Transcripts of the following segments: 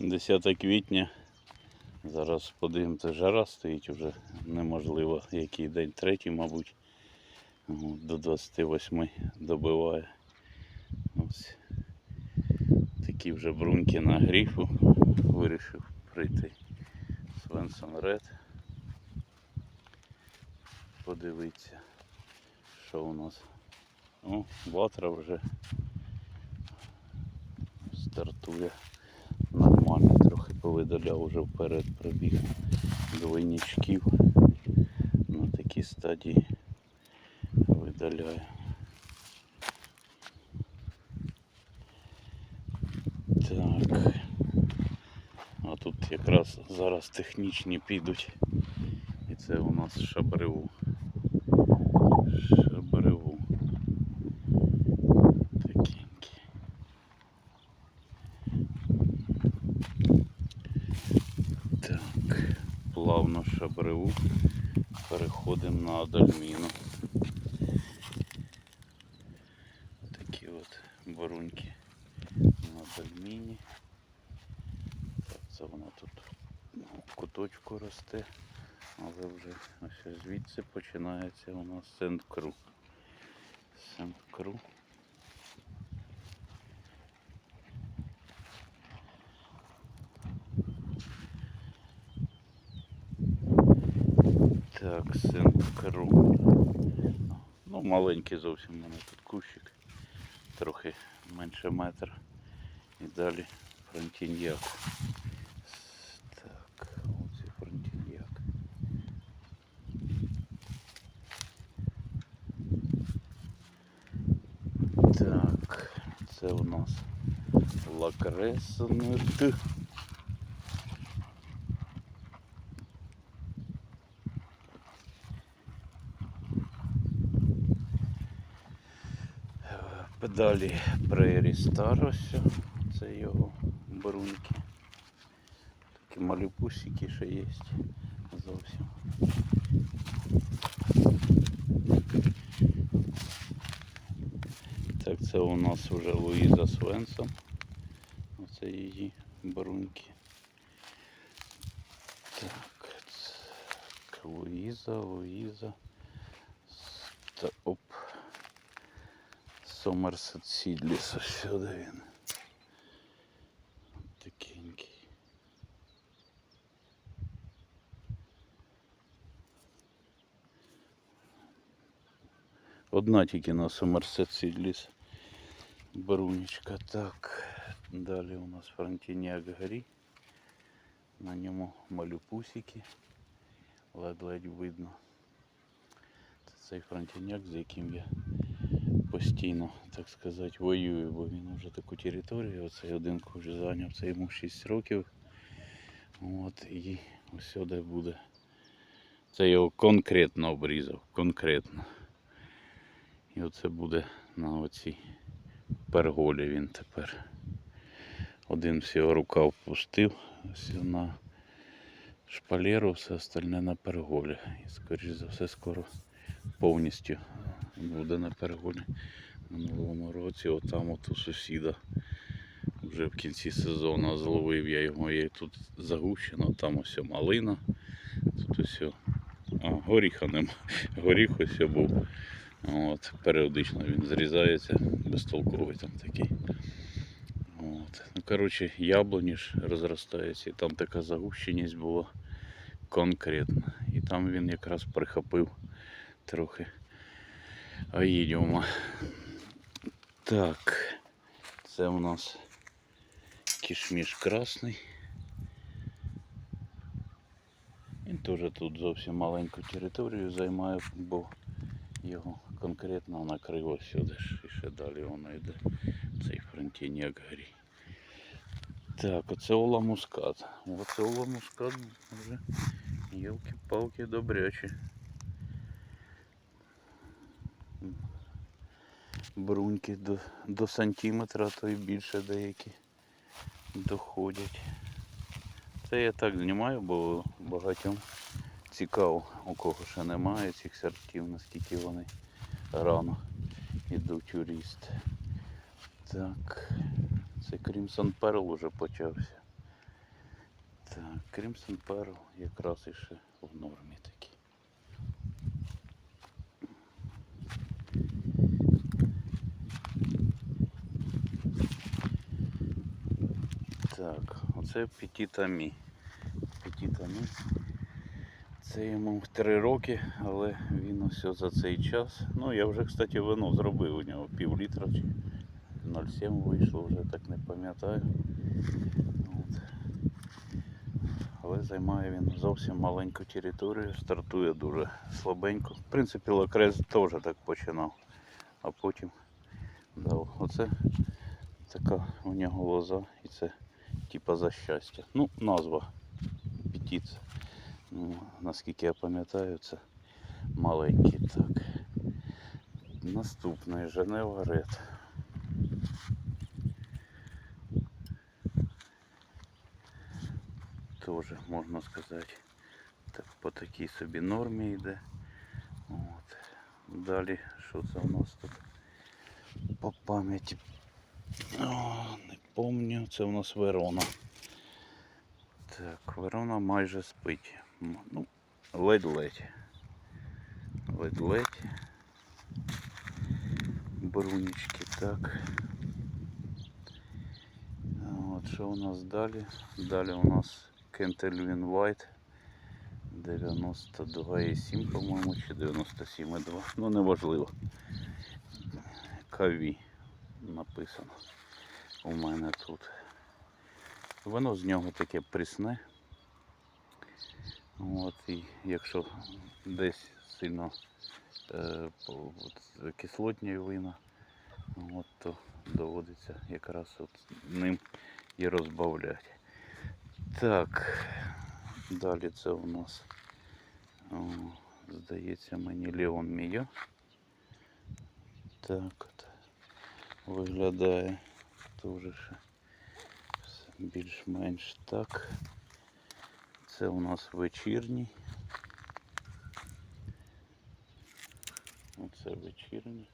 10 квітня. Зараз подивимося, жара стоїть вже неможливо. Який день третій, мабуть. До 28 добиває. Ось. Такі вже бруньки на гріфу. Вирішив прийти Свенсон Ред. Подивитися, що у нас. О, ватра вже стартує нормально, трохи повидаляв вже вперед пробіг двойничків. На такій стадії видаляю. Так. А тут якраз зараз технічні підуть. І це у нас шабреву. Адальміну. Такі от баруньки на адальміні. Так, це вона тут в куточку росте, але вже ось звідси починається у нас сент-кру. Сент-кру. Так, сент-кру. Ну, маленький зовсім у мене тут кущик. Трохи менше метра. І далі фронтіньяк. Так, оце фронтіньяк. Так, це у нас лакресонет. Педалі Prairie Star. Це його бруньки. Такі малюпусики ще є зовсім. Так, це у нас вже Луїза Свенсон. Оце її бруньки. Так, це Луїза, Луїза. Ста- Оп. Сомерсет Сідліс, ось сюди він. Такенький. Одна тільки на Сомерсет Сідліс. Брунечка. Так, далі у нас Фронтіняк горі. На ньому малюпусики. Ледь-ледь видно. Це цей фронтіняк, з яким я постійно, так сказати, воюю, бо він вже таку територію, оцей один вже зайняв, це йому 6 років. От і ось сюди буде. Це його конкретно обрізав, конкретно. І оце буде на оцій перголі він тепер. Один всього рукав пустив, ось на шпалеру, все остальне на перголі. І скоріш за все скоро повністю буде на перегоні минулому році. Отам от у сусіда. Вже в кінці сезону зловив я його, і тут загущено, там ось малина. Тут ось а, горіха нема. Горіх ось був. От, періодично він зрізається, безтолковий там такий. От. Ну, коротше, яблуні ж розростаються, і там така загущеність була конкретна. І там він якраз прихопив трохи аїдіума. Так, це у нас кішміш красний. Він теж тут зовсім маленьку територію займає, бо його конкретно накрило сюди ж і ще далі воно йде цей фронтіняк горі. Так, оце Ола Мускат. Оце Ола Мускат вже Йолки-палки добрячі. Бруньки до, до сантиметра, то й більше деякі доходять. Це я так знімаю, бо багатьом цікаво, у кого ще немає цих сортів, наскільки вони рано йдуть у ріст. Так, це Crimson Pearl уже почався. Так, Crimson Pearl якраз іще в нормі такі. Оце Петітамі. Петітамі. Це йому 3 роки, але він ось за цей час. Ну, я вже, кстати, вино зробив у нього пів літра чи 0,7 вийшло, вже так не пам'ятаю. Але займає він зовсім маленьку територію, стартує дуже слабенько. В принципі, лакрез теж так починав. А потім дав. Оце така у нього лоза і це типа за щастя. Ну, назва Петіц. Ну, наскільки я пам'ятаю, це маленький так. Наступний Женева Ред. Тоже можна сказати, так, по такій собі нормі йде. От. Далі, що це у нас тут по пам'яті? Помню, це у нас Верона. Так, Верона майже спить. Ну, ледь-ледь. Ледь-ледь. Брунічки, так. От що у нас далі? Далі у нас Кентельвін White 92,7, по-моєму, чи 97,2. Ну, неважливо. Каві написано у мене тут. Воно з нього таке прісне. От, і якщо десь сильно е, от, кислотні вина, от, то доводиться якраз от ним і розбавляти. Так, далі це у нас, о, здається, мені Леон Мія. Так от виглядає теж ще більш-менш так. Це у нас вечірній. Оце вечірній.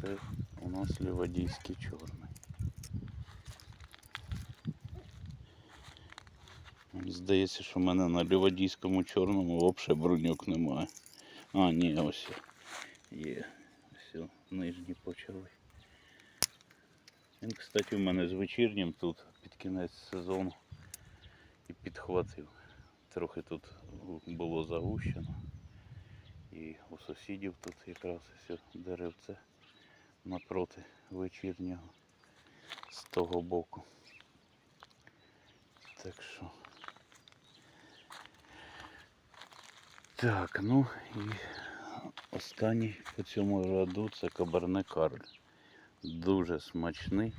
Це у нас лівадійський чорний. Здається, що в мене на лівадійському чорному взагалі броньок немає. А, ні, ось є. Нижні почали. Він, кстати, у мене з вечірнім тут під кінець сезону і підхватив. Трохи тут було загущено. І у сусідів тут якраз все деревце напроти вечірнього з того боку. Так що. Так, ну і останній по цьому раду це кабарне Карль. Дуже смачний.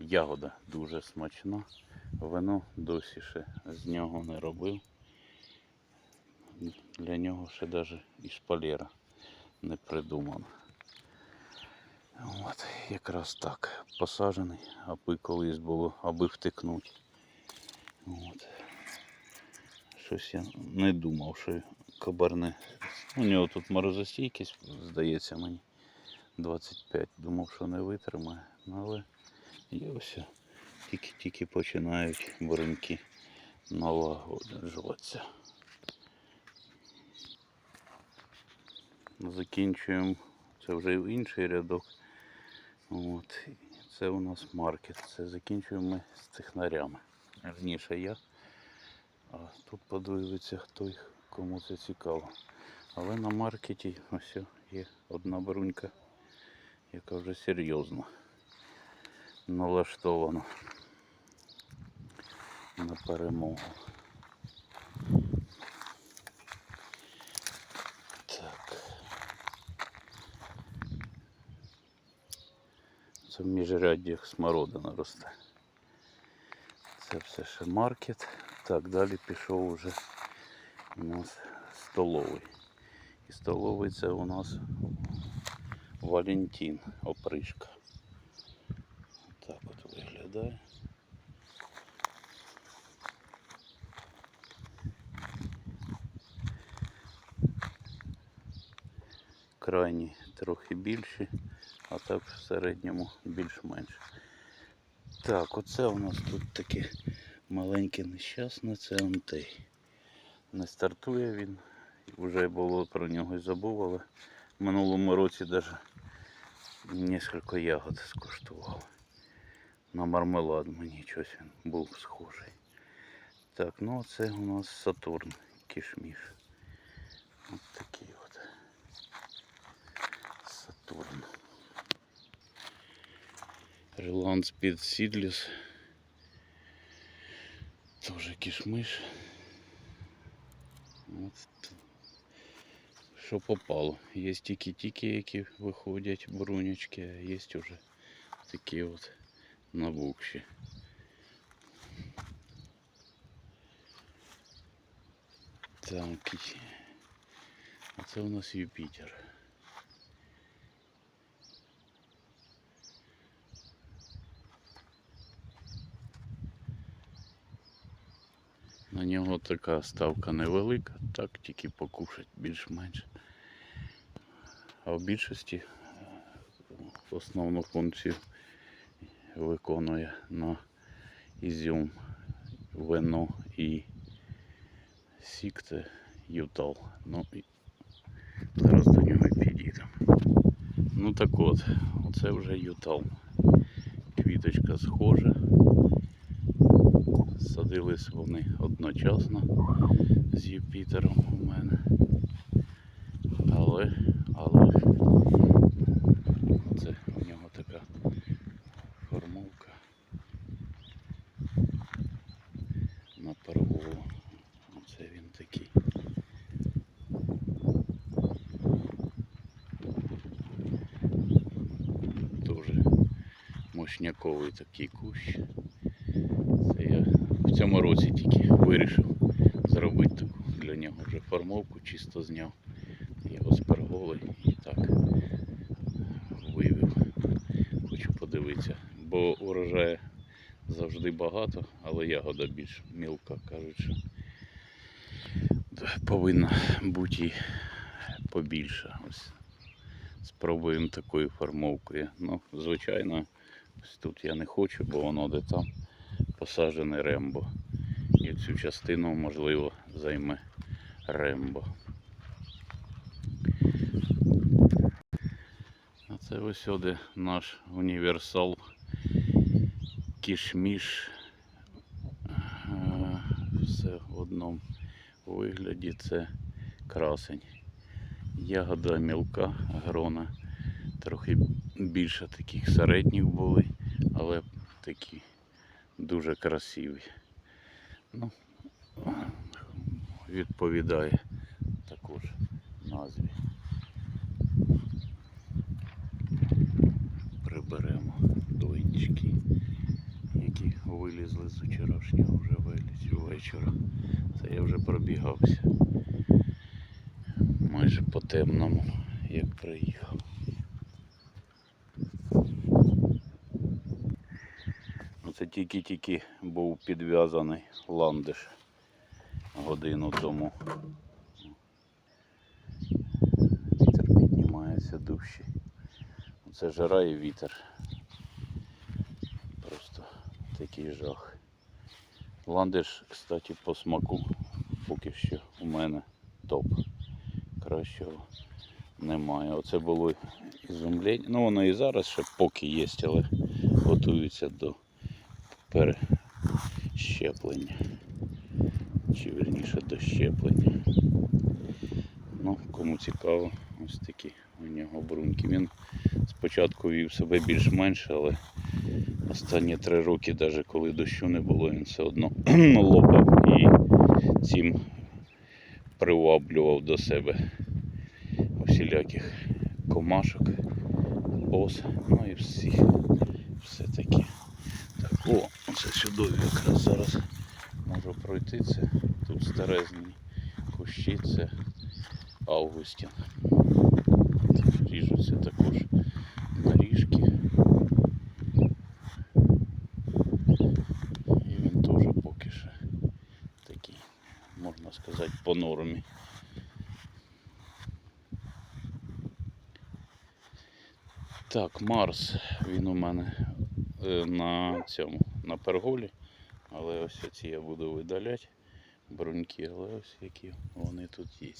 Ягода дуже смачна. Вино досі ще з нього не робив. Для нього ще навіть і шпалера не придумано. От, якраз так. Посаджений, аби колись було, аби втикнути. От. Щось я не думав, що кабарне. У нього тут морозостійкість, здається мені. 25. Думав, що не витримає. Ну, але є ось тільки-тільки починають буреньки налагоджуватися. Закінчуємо. Це вже інший рядок. От. Це у нас маркет. Це закінчуємо ми з технарями. Верніше я. А тут подивиться, хто їх, кому це цікаво. Але на маркеті ось є одна брунька, яка вже серйозно налаштована на перемогу. Так. Це в міжряддях смородина росте. Це все ще маркет. Так, далі пішов уже у нас столовий. І столовий це у нас Валентин опришка. Так от виглядає. Крайні трохи більші, а так в середньому більш-менш. Так, оце у нас тут таке маленьке нещасне, це антей. Не стартує він. Вже було про нього й забув, але в минулому році навіть кілька ягод скуштував. На мармелад мені щось він був схожий. Так, ну а це у нас Сатурн кішміш. Ось такий от. Сатурн. Реланс під Сідліс. Тоже кішмиш. От. Що попало. Є тільки-тільки, які виходять брунячки, а є вже такі от набухші. Так, і- а це у нас Юпітер. На нього така ставка невелика, так тільки покушать більш-менш. А в більшості основну функцію виконує на ізюм, вино і сік це ютал. Ну, і зараз до нього підійдемо. Ну так от, оце вже ютал. Квіточка схожа. Садились вони одночасно з Юпітером у мене. Але, але це у нього така формовка на перголу. Оце він такий. Дуже мощняковий такий кущ. Це я в цьому році тільки вирішив зробити таку для нього вже формовку, чисто зняв його з перголи і так вивів. Хочу подивитися, бо урожаю завжди багато, але ягода більш мілка, кажуть, що повинна бути і. Ось спробуємо такою формовкою. Ну, звичайно, ось тут я не хочу, бо воно де там посаджене рембо. І цю частину, можливо, займе рембо. А це ось сюди наш універсал кішміш. Е, Все в одному вигляді це красень. Ягода мілка, грона. Трохи більше таких середніх були, але такі дуже красиві. Ну, відповідає також назві. Приберемо двойнички, які вилізли з вчорашнього вже вечора. Це я вже пробігався майже по темному, як приїхав. Ну, Це тільки-тільки був підв'язаний ландиш годину тому. Вітер піднімається дужче. Це жара і вітер. Просто такий жах. Ландиш, кстати, по смаку поки що у мене топ. Кращого немає. Оце було ізумлення. Ну воно і зараз ще поки є, але готується до перещеплення. Чи вірніше до щеплення. Ну, кому цікаво, ось такі у нього брунки. Він спочатку вів себе більш-менш, але останні три роки, навіть коли дощу не було, він все одно лопав і цим приваблював до себе усіляких комашок, ос, ну і всіх все таке. О, це сюди якраз зараз можу пройти. Це тут старезні кущі, це Августін. Ріжуться також наріжки. І він теж поки що такий, можна сказати, по нормі. Так, Марс, він у мене на цьому, на перголі. Але ось ці я буду видаляти. Бруньки, але ось які вони тут є.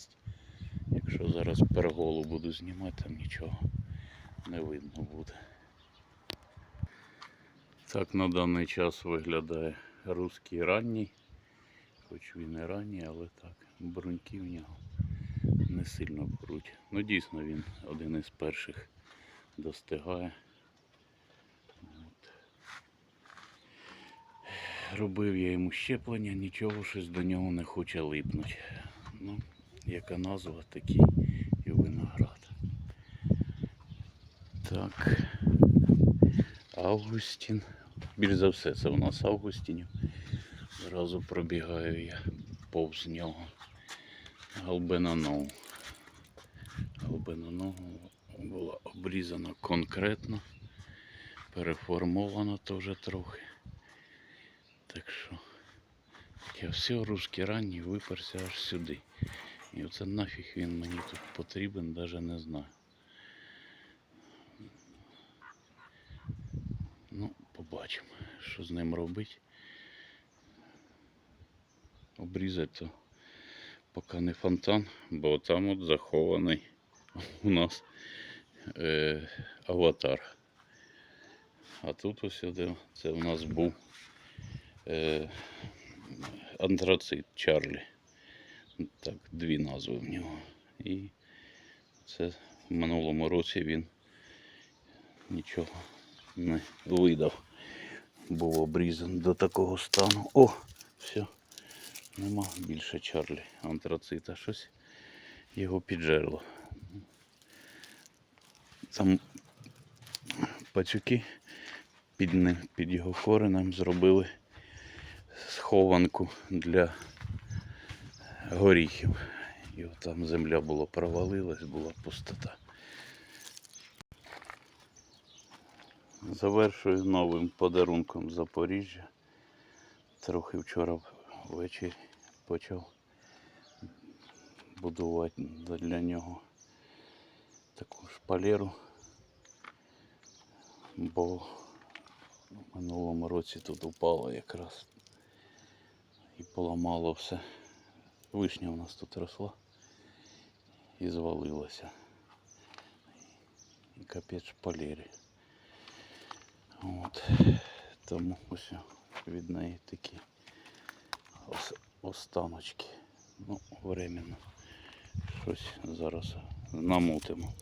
Якщо зараз перголу буду знімати, там нічого не видно буде. Так на даний час виглядає русський ранній. Хоч він і ранній, але так, бруньки в нього не сильно беруть. Ну дійсно він один із перших достигає. От. Робив я йому щеплення, нічого щось до нього не хоче липнуть. Ну, яка назва, такий і виноград. Так. Августін. Більш за все, це у нас Августінів. Зразу пробігаю я повз нього. Галбина ногу. Галбина ногу була обрізана конкретно, переформована теж трохи. Так що я все русські ранні виперся аж сюди. І оце нафіг він мені тут потрібен, навіть не знаю. Ну, побачимо, що з ним робити. Обрізати то поки не фонтан, бо там от захований у нас е, аватар. А тут ось це у нас був е, антрацит Чарлі. Так, дві назви в нього. І це в минулому році він нічого не видав. Був обрізаний до такого стану. О, все. Нема більше Чарлі антрацита. Щось його піджерло. Там пацюки під, ним, під його коренем зробили схованку для горіхів. І от там земля була провалилась, була пустота. Завершую новим подарунком Запоріжжя. Трохи вчора ввечері почав будувати для нього таку шпалеру, бо в минулому році тут упало якраз і поламало все. Вишня у нас тут росла і звалилася. І капець шпалері. От. Тому ось від неї такі останочки. Ну, временно. Щось зараз намутимо.